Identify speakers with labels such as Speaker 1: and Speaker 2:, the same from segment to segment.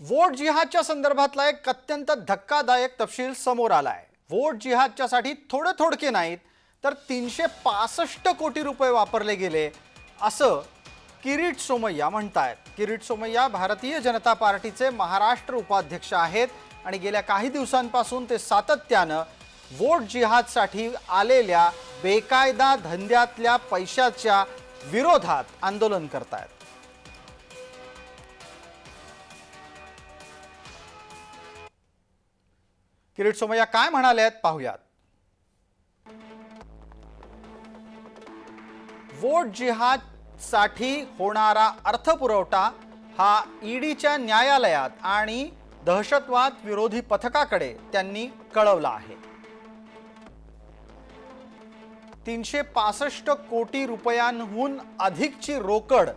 Speaker 1: Vote जिहादच्या संदर्भातला एक अत्यंत धक्कादायक तपशील समोर आला आहे वोट जिहादच्यासाठी थोडे थोडके नाहीत तर तीनशे पासष्ट कोटी रुपये वापरले गेले असं किरीट सोमय्या म्हणतायत. किरीट सोमय्या भारतीय जनता पार्टीचे महाराष्ट्र उपाध्यक्ष आहेत आणि गेल्या काही दिवसांपासून ते सातत्यानं वोट जिहादसाठी आलेल्या बेकायदा धंद्यातल्या पैशाच्या विरोधात आंदोलन करतायत. किरीट सोमय्या काय म्हणाले आहेत पाहूयात. वोट जिहादसाठी होणारा अर्थपुरवठा हा ईडीच्या न्यायालयात आणि दहशतवाद विरोधी पथकाकडे त्यांनी कळवला आहे. तीनशे पासष्ट कोटी रुपयांहून अधिकची रोकड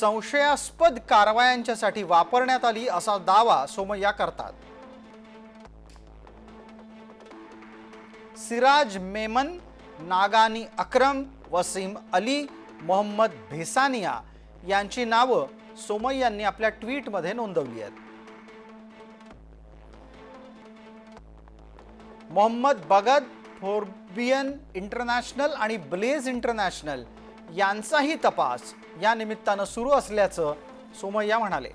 Speaker 1: संशयास्पद कारवायांच्यासाठी वापरण्यात आली असा दावा सोमय्या करतात. सिराज मेमन नागानी अक्रम वसीम अली मोहम्मद भेसानिया यांची नावं सोमय्यांनी यांनी आपल्या ट्विटमध्ये नोंदवली आहेत. मोहम्मद बगद फोर्बियन इंटरनॅशनल आणि ब्लेज इंटरनॅशनल यांचाही तपास या निमित्तानं सुरू असल्याचं सोमय्या म्हणाले.